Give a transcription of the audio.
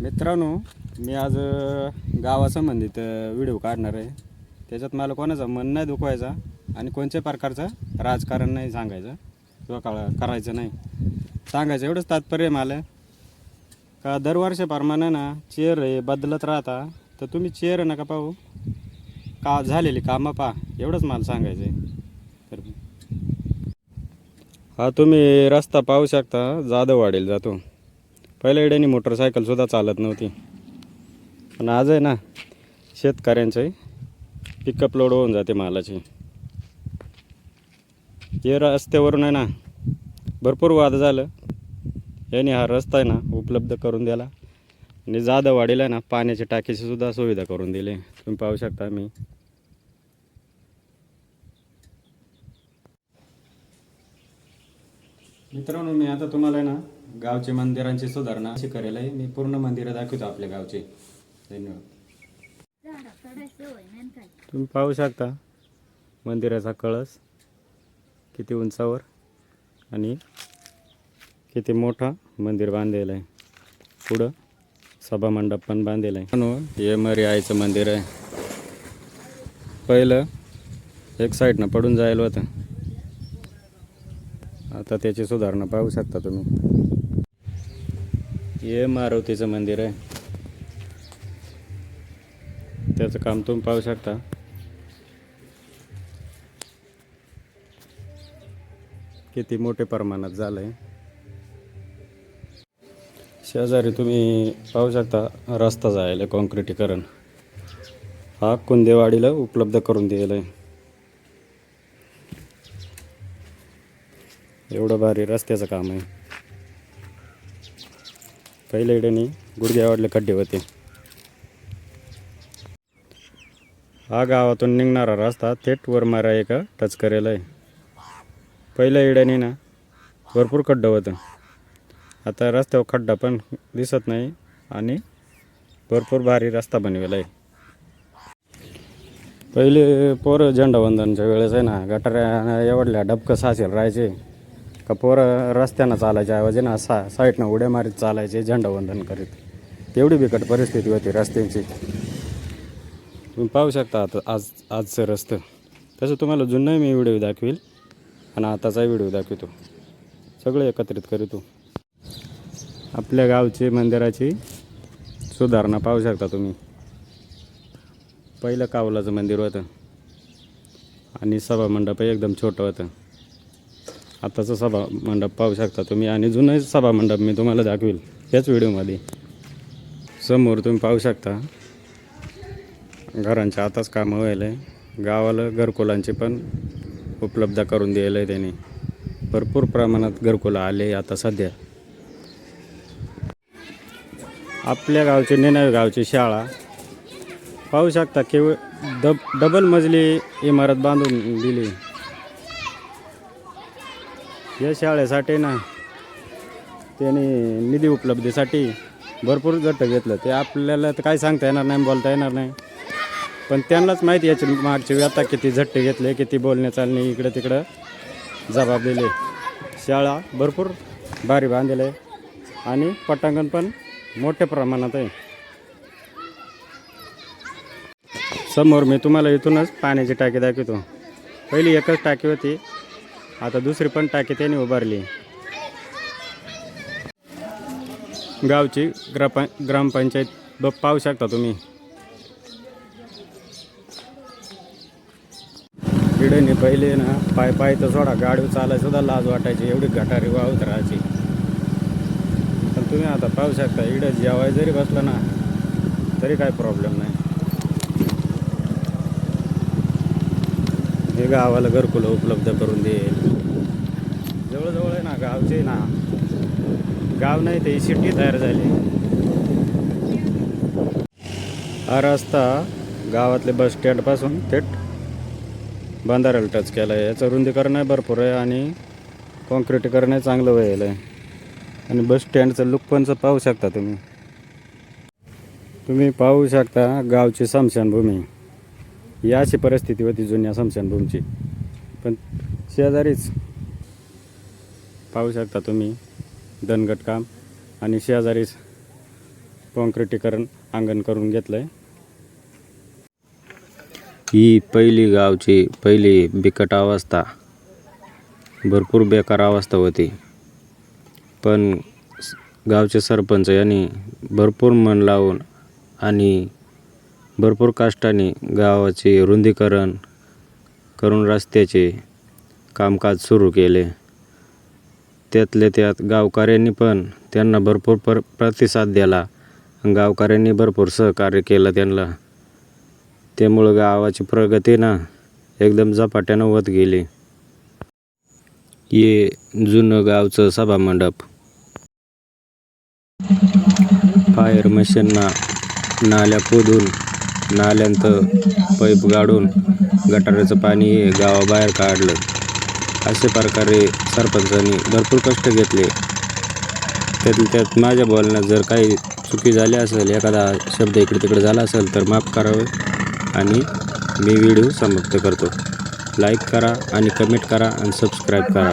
मित्रांनो मी आज गावासंबंधित व्हिडिओ काढणार आहे. त्याच्यात मला कोणाचं मन नाही दुखवायचा आणि कोणत्याही प्रकारचं राजकारण नाही सांगायचं किंवा काळ करायचं नाही. सांगायचं एवढंच तात्पर्य आहे मला. का दरवर्षाप्रमाणे ना चेअर हे बदलत राहता तर तुम्ही चेअर नका पाहू. का झालेली कामं पहा एवढंच मला सांगायचं आहे. तर हा तुम्ही रस्ता पाहू शकता जाधववाडीला जातो. पहिल्या वेळेने मोटरसायकलसुद्धा चालत नव्हती. पण आज आहे ना शेतकऱ्यांचे पिकअप लोड होऊन जाते मालाची. हे रस्त्यावरून आहे ना भरपूर वाद झालं. यांनी हा रस्ता आहे ना उपलब्ध करून दिला. आणि जाधववाडीला आहे ना पाण्याची टाकीचीसुद्धा सुविधा करून दिली. तुम्ही पाहू शकता मी. मित्रांनो मी आता तुम्हाला ना गावचे मंदिरांची सुधारणा अशी करेल आहे मी पूर्ण मंदिरं दाखवतो आपल्या गावचे. धन्यवाद. तुम्ही पाहू शकता मंदिराचा कळस किती उंचावर आणि किती मोठा मंदिर बांधलेलं आहे. पुढं सभामंडप पण बांधलेलं आहे. म्हणून हे मरी आईचं मंदिर आहे. पहिलं एक साईडनं पडून जायला होतं. आता त्याची सुधारणा पाहू शकता तुम्ही. हे मारुतीचं मंदिर आहे. त्याचं काम तुम्ही पाहू शकता. किती मोठे प्रमाणात झालंय. शेजारी तुम्ही पाहू शकता रस्ता जायला कॉन्क्रिटीकरण. हा कुंदेवाडीला उपलब्ध करून दिलेला आहे. एवढं भारी रस्त्याचं काम आहे. पहिल्या इड्याने गुडघ्यावाडले खड्डे होते. हा गावातून निघणारा रस्ता थेट वर मारा एका टच करेल आहे पहिल्या इड्याने ना भरपूर खड्डं होतं. आता रस्त्यावर खड्डा पण दिसत नाही आणि भरपूर भारी रस्ता बनवेला आहे पहिले पोरं झेंडावंदनच्या वेळेस आहे ना गटाऱ्या एवढल्या डबकं साचेल राहायचे. का पोरं रस्त्यानं चालायच्या ऐवजी ना सा साईडनं उड्या मारीत चालायचे झेंडावंदन करीत. तेवढी बिकट परिस्थिती होती रस्त्यांची. तुम्ही पाहू शकता आता आज आजचं रस्तं. तसं तुम्हाला जुनाही मी व्हिडिओ दाखवील आणि आताचाही व्हिडिओ दाखवतो. सगळे एकत्रित करीतो. आपल्या गावची मंदिराची सुधारणा पाहू शकता तुम्ही. पहिलं कावलाचं मंदिर होतं. आणि सभामंडप एकदम छोटं होतं. आत्ताचं सभा मंडप पाहू शकता तुम्ही आणि जुनं सभा मंडप मी तुम्हाला दाखवील याच व्हिडिओमध्ये. समोर तुम्ही पाहू शकता घरांच्या आताच कामं व्हायला. आहे गावाला घरकुलांची पण उपलब्ध करून दिलेलं आहे त्यांनी. भरपूर प्रमाणात घरकुलं आले आता सध्या. आपल्या गावची नेनावी गावची शाळा. पाहू शकता केवळ डब डबल मजली इमारत बांधून दिली. या शाळेसाठी ना त्यांनी निधी उपलब्धीसाठी भरपूर गट घेतलं. ते आपल्याला तर काय सांगता येणार नाही बोलता येणार नाही. पण त्यांनाच माहिती याची मागची व्यथा किती झट्टे घेतले किती बोलणे चालणे इकडं तिकडं जबाब दिले. शाळा भरपूर भारी बांधलेलं आहे. आणि पटांगण पण मोठ्या प्रमाणात आहे. समोर मी तुम्हाला इथूनच पाण्याची टाकी दाखवतो. पहिली एकच टाकी होती. आता दुसरी पण टाकी त्यांनी उभारली. गावची ग्रापा ग्रामपंचायत ब पाहू शकता तुम्ही. पिढीने पहिले ना पाय पाय तर सोडा गाडी चालायसुद्धा लाज वाटायची एवढी गटारी वाहत राहायची. पण तुम्ही आता पाहू शकता इकडे जेवाय जरी बसलं ना तरी काय प्रॉब्लेम नाही. हे गावाला घरकुलं उपलब्ध करून देईल. जवळजवळ आहे ना गावचे ना गाव नाही ते सिटी तयार झाली. हा रस्ता गावातले बस स्टँडपासून थेट बांधाऱ्याला टच केला आहे. याचं रुंदीकरण आहे भरपूर आहे आणि कॉन्क्रिटीकरण आहे चांगलं व्हायला आहे. आणि बस स्टँडचं लुक पण पाहू शकता तुम्ही. तुम्ही पाहू शकता गावची स्मशानभूमी. ही अशी परिस्थिती होती जुन्या स्मशानभूमीची पण शेजारीच पाहू शकता तुम्ही दणगट काम आणि शेजारीच कॉन्क्रिटीकरण अंगण करून घेतलं आहे ही पहिली गावची पहिली बिकट अवस्था. भरपूर बेकार अवस्था होती. पण गावचे सरपंच यांनी भरपूर मन लावून आणि भरपूर काष्टाने गावाचे रुंदीकरण करून रस्त्याचे कामकाज सुरू केले. त्यातल्या त्यात गावकऱ्यांनी पण त्यांना भरपूर पर प्रतिसाद दिला. गावकऱ्यांनी भरपूर सहकार्य केलं त्यांना. त्यामुळं गावाची प्रगती ना एकदम झपाट्यानं होत गेली. ये जुनं गावचं सभामंडप. फायर मशीनना नाल्या खोदून नाल्यांत पाईप गाडून गटाराचं पाणी हे गावाबाहेर काढलं. अशा प्रकारे सरपंचांनी भरपूर कष्ट घेतले. त्यातल्या त्यात माझ्या बोलण्यात जर काही चुकी झाली असेल एखादा शब्द इकडे तिकडे झाला असेल तर माफ करावे आणि मी व्हिडिओ समाप्त करतो. लाईक करा आणि कमेंट करा आणि सबस्क्राईब करा.